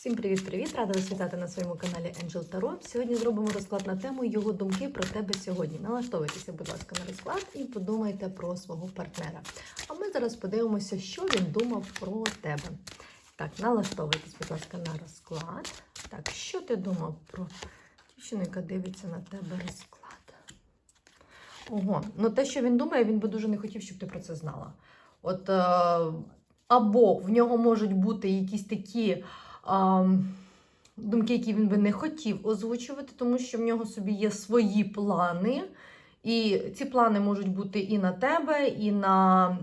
Всім привіт-привіт! Рада вас вітати на своєму каналі Angel Tarot. Сьогодні зробимо розклад на тему його думки про тебе сьогодні. Налаштовуйтеся, будь ласка, на розклад і подумайте про свого партнера. А ми зараз подивимося, що він думав про тебе. Так, налаштовуйтесь, будь ласка, на розклад. Так, що ти думав про дівчину, яка дивиться на тебе розклад? Ого, ну те, що він думає, він би дуже не хотів, щоб ти про це знала. От е, або в нього можуть бути якісь такі думки, які він би не хотів озвучувати, тому що в нього собі є свої плани. І ці плани можуть бути і на тебе, і на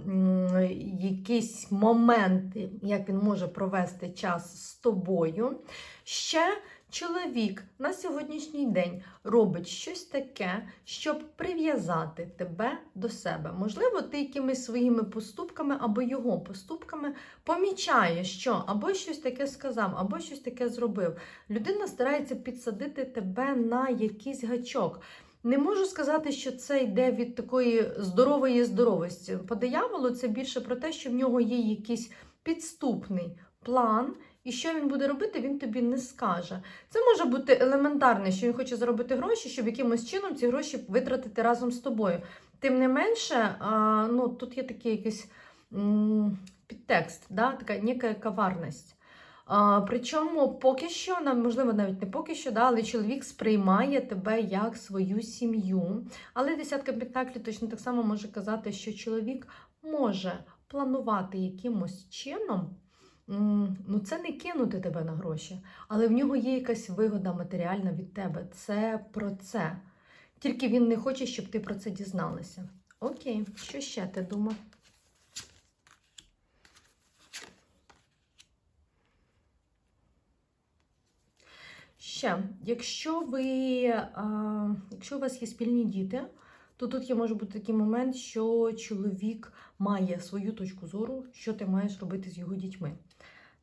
якісь моменти, як він може провести час з тобою. Ще чоловік на сьогоднішній день робить щось таке, щоб прив'язати тебе до себе. Можливо, ти якимись своїми поступками або його поступками помічаєш, що або щось таке сказав, або щось таке зробив. Людина старається підсадити тебе на якийсь гачок. Не можу сказати, що це йде від такої здорової здоровості. По дияволу це більше про те, що в нього є якийсь підступний план, і що він буде робити, він тобі не скаже. Це може бути елементарне, що він хоче заробити гроші, щоб якимось чином ці гроші витратити разом з тобою. Тим не менше, ну, тут є такий якийсь підтекст, да? така ніка коварність. А, причому поки що, можливо, навіть не поки що, да, але чоловік сприймає тебе як свою сім'ю. Але десятка пентаклів точно так само може казати, що чоловік може планувати якимось чином. Ну, це не кинути тебе на гроші, але в нього є якась вигода матеріальна від тебе. Це про це. Тільки він не хоче, щоб ти про це дізналася. Окей, що ще ти думав? Ще, якщо ви, а, якщо у вас є спільні діти, то тут є може бути такий момент, що чоловік має свою точку зору, що ти маєш робити з його дітьми.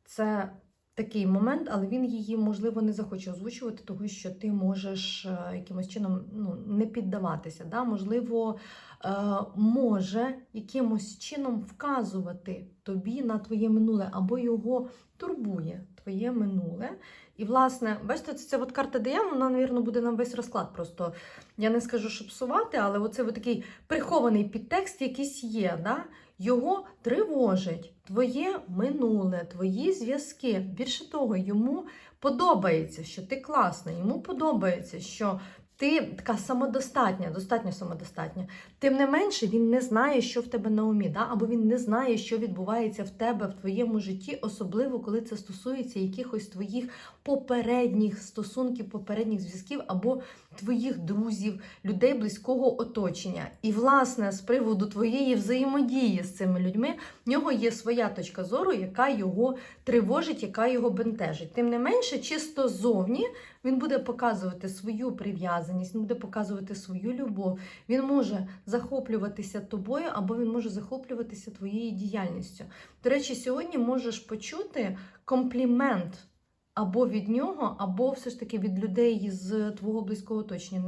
Це такий момент, але він її, можливо, не захоче озвучувати, тому що ти можеш е, якимось чином ну, не піддаватися. Да? Можливо, е, може якимось чином вказувати тобі на твоє минуле, або його турбує твоє минуле. І, власне, бачите, це от карта диявола, вона, навірно, буде нам весь розклад. Просто я не скажу, щоб псувати, але оце от такий прихований підтекст якийсь є. Да? Його тривожить твоє минуле, твої зв'язки. Більше того, йому подобається, що ти класна, йому подобається, що ти така самодостатня, достатньо самодостатня. Тим не менше, він не знає, що в тебе на умі, да? або він не знає, що відбувається в тебе в твоєму житті, особливо коли це стосується якихось твоїх попередніх стосунків, попередніх зв'язків, або твоїх друзів, людей близького оточення. І, власне, з приводу твоєї взаємодії з цими людьми, в нього є своя точка зору, яка його тривожить, яка його бентежить. Тим не менше, чисто зовні він буде показувати свою прив'язаність, він буде показувати свою любов. Він може захоплюватися тобою, або він може захоплюватися твоєю діяльністю. До речі, сьогодні можеш почути комплімент. Або від нього, або все ж таки від людей з твого близького оточення.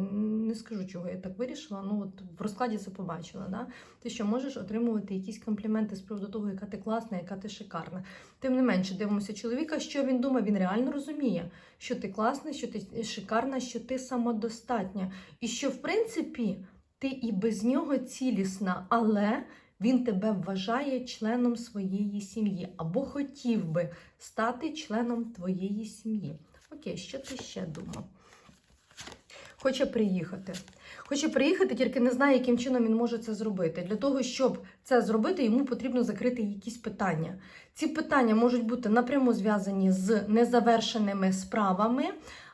Не скажу, чого я так вирішила. Ну от в розкладі це побачила. Да? Ти що можеш отримувати якісь компліменти з приводу того, яка ти класна, яка ти шикарна. Тим не менше, дивимося чоловіка, що він думає, він реально розуміє, що ти класна, що ти шикарна, що ти самодостатня. І що, в принципі, ти і без нього цілісна, але він тебе вважає членом своєї сім'ї або хотів би стати членом твоєї сім'ї. Окей, що ти ще думав? Хоче приїхати. Хоче приїхати, тільки не знає, яким чином він може це зробити. Для того, щоб це зробити, йому потрібно закрити якісь питання. Ці питання можуть бути напряму зв'язані з незавершеними справами,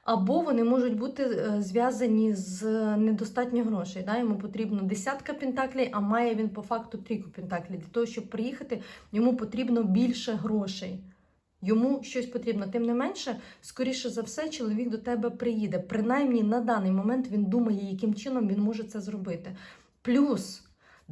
або вони можуть бути е, зв'язані з недостатньо грошей. Да? Йому потрібно десятка пентаклей, а має він по факту трійку пентаклей. Для того, щоб приїхати, йому потрібно більше грошей. Йому щось потрібно. Тим не менше, скоріше за все, чоловік до тебе приїде. Принаймні на даний момент він думає, яким чином він може це зробити. Плюс.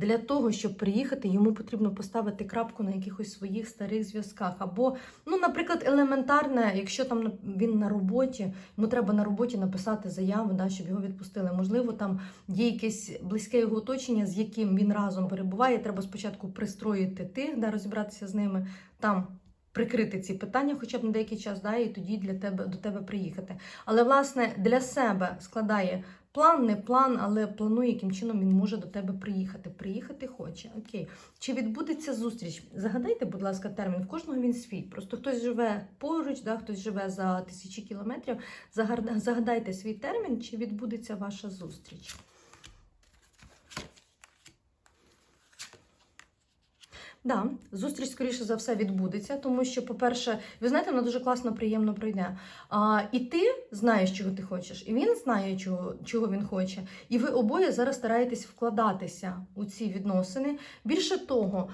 Для того, щоб приїхати, йому потрібно поставити крапку на якихось своїх старих зв'язках. Або, ну, наприклад, елементарне, якщо там він на роботі, йому треба на роботі написати заяву, да, щоб його відпустили. Можливо, там є якесь близьке його оточення, з яким він разом перебуває. Треба спочатку пристроїти тих, да, розібратися з ними. Там прикрити ці питання, хоча б на деякий час, да, і тоді для тебе до тебе приїхати. Але власне для себе складає план, не план, але планує, яким чином він може до тебе приїхати. Приїхати хоче. Окей. Чи відбудеться зустріч? Загадайте, будь ласка, термін. В кожного він свій. Просто хтось живе поруч, да, хтось живе за тисячі кілометрів. Загадайте свій термін, чи відбудеться ваша зустріч. Да, зустріч, скоріше за все, відбудеться, тому що, по-перше, ви знаєте, вона дуже класно, приємно пройде. А, і ти знаєш, чого ти хочеш, і він знає, чого, чого він хоче. І ви обоє зараз стараєтесь вкладатися у ці відносини. Більше того,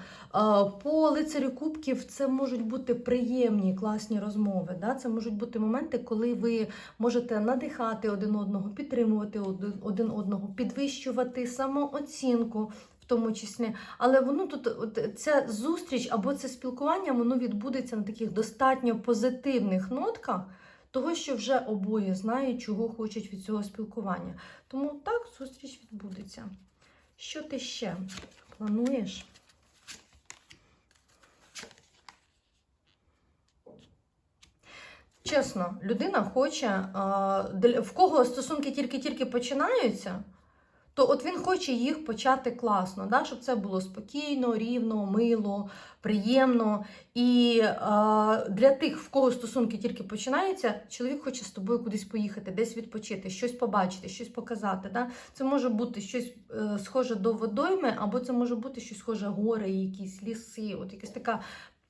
по лицарю кубків це можуть бути приємні, класні розмови. Да? Це можуть бути моменти, коли ви можете надихати один одного, підтримувати один одного, підвищувати самооцінку. Тому числі, але воно тут от, ця зустріч або це спілкування, воно відбудеться на таких достатньо позитивних нотках, того, що вже обоє знають, чого хочуть від цього спілкування. Тому так, зустріч відбудеться. Що ти ще плануєш? Чесно, людина хоче, в кого стосунки тільки-тільки починаються, то от він хоче їх почати класно, да? щоб це було спокійно, рівно, мило, приємно. І а, для тих, в кого стосунки тільки починаються, чоловік хоче з тобою кудись поїхати, десь відпочити, щось побачити, щось показати. Да? Це може бути щось е, схоже до водойми, або це може бути щось схоже гори, якісь ліси, от якась така.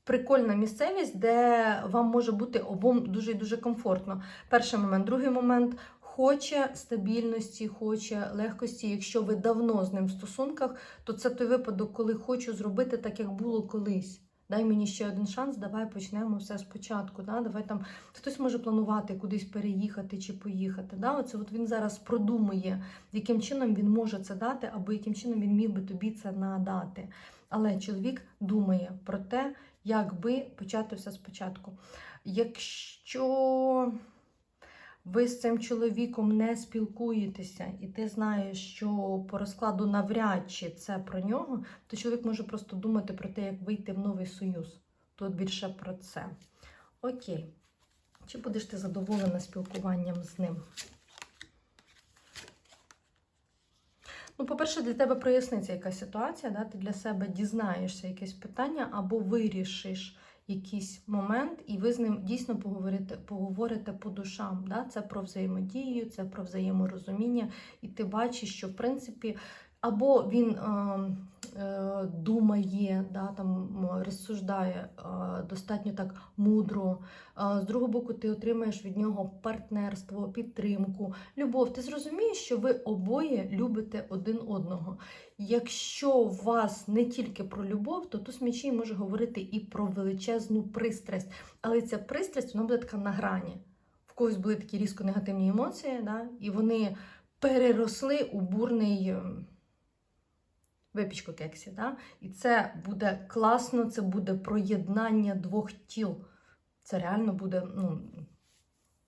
Прикольна місцевість, де вам може бути обом дуже і дуже комфортно. Перший момент. Другий момент хоче стабільності, хоче легкості. Якщо ви давно з ним в стосунках, то це той випадок, коли хочу зробити так, як було колись. Дай мені ще один шанс, давай почнемо все спочатку. Да? Давай там хтось може планувати кудись переїхати чи поїхати. Да? Оце от він зараз продумує, яким чином він може це дати, або яким чином він міг би тобі це надати. Але чоловік думає про те, як би почати все спочатку. Якщо ви з цим чоловіком не спілкуєтеся, і ти знаєш, що по розкладу навряд чи це про нього, то чоловік може просто думати про те, як вийти в новий союз. Тут більше про це. Окей. Чи будеш ти задоволена спілкуванням з ним? Ну, по-перше, для тебе проясниться якась ситуація, да? ти для себе дізнаєшся якесь питання або вирішиш якийсь момент, і ви з ним дійсно поговорите, поговорите по душам. Да? Це про взаємодію, це про взаєморозуміння, і ти бачиш, що в принципі. Або він е, е, думає, да, там, розсуждає е, достатньо так мудро. Е, з другого боку, ти отримаєш від нього партнерство, підтримку, любов. Ти зрозумієш, що ви обоє любите один одного. Якщо у вас не тільки про любов, то туз мечей може говорити і про величезну пристрасть. Але ця пристрасть вона буде така на грані. В когось були такі різко негативні емоції, да, і вони переросли у бурний. Випічку кексі. Да? І це буде класно, це буде проєднання двох тіл. Це реально буде, ну,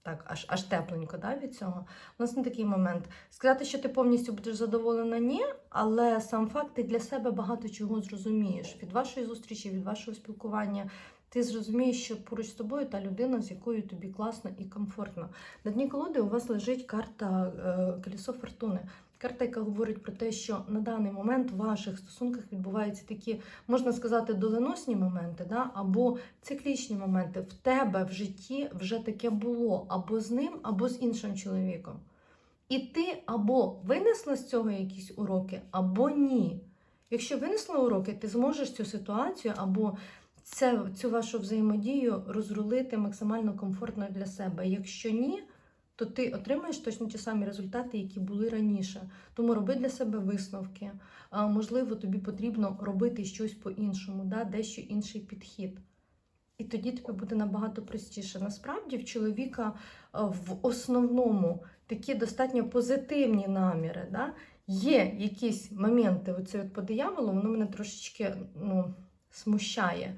так, аж, аж тепленько да, від цього. У нас не такий момент. Сказати, що ти повністю будеш задоволена, ні, але сам факт ти для себе багато чого зрозумієш. Від вашої зустрічі, від вашого спілкування. Ти зрозумієш, що поруч з тобою та людина, з якою тобі класно і комфортно. На дні колоди у вас лежить карта е, колесо фортуни. Карта, яка говорить про те, що на даний момент в ваших стосунках відбуваються такі, можна сказати, доленосні моменти, да? або циклічні моменти. В тебе в житті вже таке було або з ним, або з іншим чоловіком. І ти або винесла з цього якісь уроки, або ні. Якщо винесла уроки, ти зможеш цю ситуацію або це, цю вашу взаємодію розрулити максимально комфортно для себе. Якщо ні, то ти отримаєш точно ті самі результати, які були раніше. Тому роби для себе висновки. Можливо, тобі потрібно робити щось по-іншому, да? дещо інший підхід. І тоді тобі буде набагато простіше. Насправді, в чоловіка в основному такі достатньо позитивні наміри. Да? Є якісь моменти, оце от по дияволу, воно мене трошечки ну, смущає.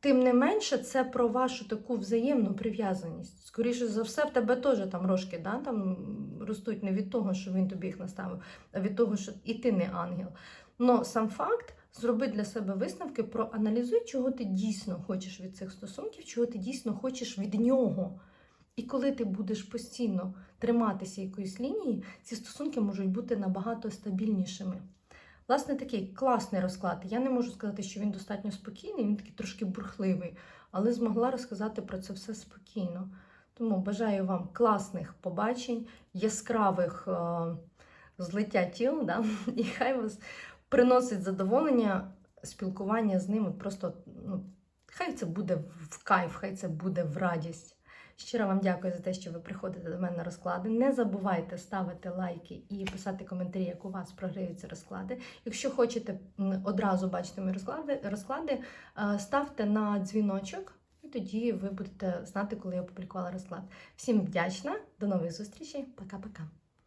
Тим не менше, це про вашу таку взаємну прив'язаність. Скоріше за все, в тебе теж там рожки да, там ростуть не від того, що він тобі їх наставив, а від того, що і ти не ангел. Но сам факт зроби для себе висновки, проаналізуй, чого ти дійсно хочеш від цих стосунків, чого ти дійсно хочеш від нього. І коли ти будеш постійно триматися якоїсь лінії, ці стосунки можуть бути набагато стабільнішими. Власне, такий класний розклад. Я не можу сказати, що він достатньо спокійний, він такий трошки бурхливий, але змогла розказати про це все спокійно. Тому бажаю вам класних побачень, яскравих е, злиття тіл, да? і хай вас приносить задоволення спілкування з ними. Просто ну, хай це буде в кайф, хай це буде в радість. Щиро вам дякую за те, що ви приходите до мене на розклади. Не забувайте ставити лайки і писати коментарі, як у вас програються розклади. Якщо хочете одразу бачити мої розклади, розклади е, ставте на дзвіночок, і тоді ви будете знати, коли я опублікувала розклад. Всім вдячна, до нових зустрічей, пока-пока.